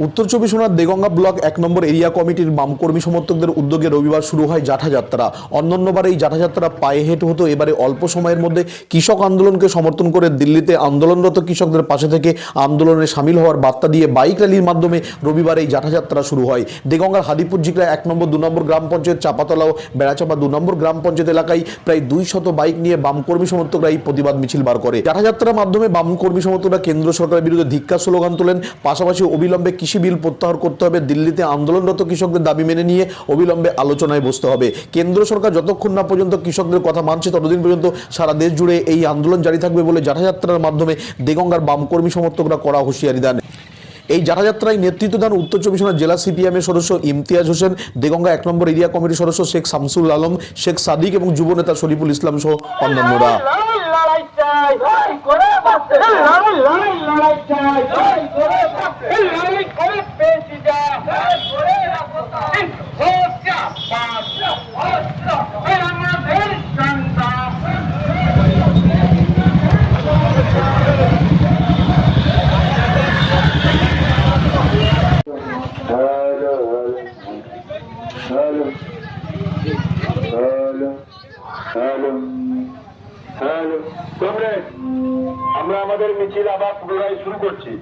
উত্তর চব্বিশ পরগনার দেগঙ্গা ব্লক এক নম্বর এরিয়া কমিটির বাম কর্মী সমর্থকদের উদ্যোগে রবিবার শুরু হয় যাত্রা অন্যান্যবার এই জাঠাযাত্রা পায়ে হেঁটে হতো, এবারে অল্প সময়ের মধ্যে কৃষক আন্দোলনকে সমর্থন করে দিল্লিতে আন্দোলনরত কৃষকদের পাশে থেকে আন্দোলনে সামিল হওয়ার বার্তা দিয়ে বাইক র্যালির মাধ্যমে রবিবার এই জাঠাযাত্রা শুরু হয়। দেগঙ্গার হাদিপুর জিগড়া এক নম্বর, দু নম্বর গ্রাম পঞ্চায়েত চাপাতলা ও বেড়াচাপা দু নম্বর গ্রাম পঞ্চায়েত এলাকায় প্রায় দুই শত বাইক নিয়ে বাম কর্মী সমর্থকরা এই প্রতিবাদ মিছিল বার করে। জাঠাযাত্রার মাধ্যমে বাম কর্মী সমর্থকরা কেন্দ্র সরকারের বিরুদ্ধে ধিক্কার স্লোগান তোলেন। পাশাপাশি অবিলম্বে কৃষি বিল প্রত্যাহার করতে হবে দিল্লিতে আন্দোলনরত কৃষকদের দাবি মেনে নিয়ে অবিলম্বে আলোচনায় বসতে হবে কেন্দ্র সরকার যতক্ষণ না পর্যন্ত কৃষকদের কথা মানছে ততদিন পর্যন্ত সারা দেশ জুড়ে এই আন্দোলন জারি থাকবে বলে যাত্রার মাধ্যমে দেগঙ্গার বামকর্মী সমর্থকরা করা হুঁশিয়ারি দেন এই যাত্রায় নেতৃত্ব দেন উত্তর চব্বিশ পরগনা জেলা সিপিএম এর সদস্য ইমতিয়াজ হোসেন দেগঙ্গা এক নম্বর এরিয়া কমিটির সদস্য শেখ শামসুল আলম শেখ সাদিক এবং যুব নেতা শরীফুল ইসলাম সহ অন্যান্যরা লড়াই করে বাঁচতে লড়াই লড়াই লড়াই চাই লড়াই করে বাঁচতে লড়াই করে পেয়েছি যা লড়াই করে রাখতে হোসা পাসা হোসা আমাদের সন্তান হ্যালো হ্যালো হ্যালো হ্যালো আমরা আমাদের মিছিল আবার পুনরায় শুরু করছি।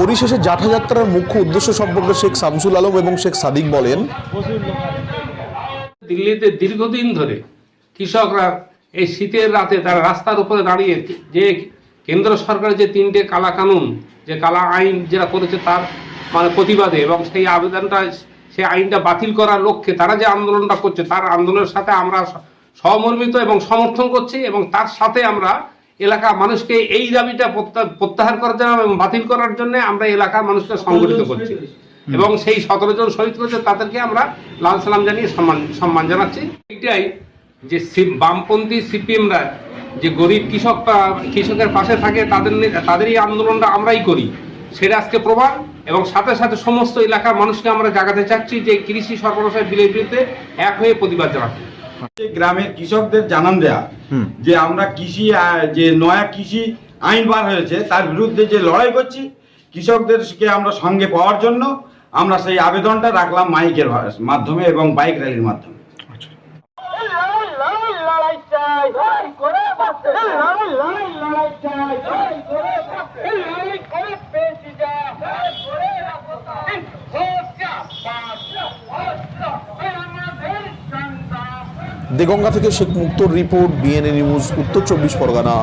পরিশেষে যাত্রার মুখ্য উদ্দেশ্য সম্পর্কে শেখ শামসুল আলম এবং শেখ সাদিক বলেন দিল্লিতে দীর্ঘদিন ধরে কৃষকরা এই শীতের রাতে তারা রাস্তার উপরে দাঁড়িয়ে যে কেন্দ্র সরকারের যে তিনটে কালা কানুন, যে কালা আইন যেটা করেছে তার মানে প্রতিবাদে এবং সেই আবেদনটা, সেই আইনটা বাতিল করার লক্ষ্যে তারা যে আন্দোলনটা করছে, তার আন্দোলনের সাথে আমরা স- সহমর্মিত এবং সমর্থন করছি এবং তার সাথে আমরা এলাকা মানুষকে এই দাবিটা প্রত্যা- প্রত্যাহার করার জন্য এবং বাতিল করার জন্য আমরা এলাকার মানুষকে সংগঠিত করছি। এবং সেই সতেরো জন শহীদ করেছে তাদেরকে আমরা লাল সালাম জানিয়ে সম্মান সম্মান জানাচ্ছি। এটাই যে সি- বামপন্থী সিপিএমরা যে গরিব কৃষক কৃষকের পাশে থাকে তাদের নি- তাদের এই আন্দোলনটা আমরাই করি। সেটা আজকে প্রমাণ এবং সাথে সাথে সমস্ত এলাকার মানুষকে আমরা জাগাতে চাচ্ছি যে কৃষি সরবরাহ বিলের বিরুদ্ধে এক হয়ে প্রতিবাদ জানাচ্ছি যে গ্রামের কৃষকদের জানান দেয়া যে আমরা কৃষি যে নয়া কৃষি আইন বার হয়েছে তার বিরুদ্ধে যে লড়াই করছি কৃষকদেরকে আমরা সঙ্গে পাওয়ার জন্য আমরা সেই আবেদনটা রাখলাম মাইকের মাধ্যমে এবং বাইক র্যালির মাধ্যমে। দেগঙ্গা থেকে Sheikh Muktar report, BNA news, উত্তর চব্বিশ পরগনা।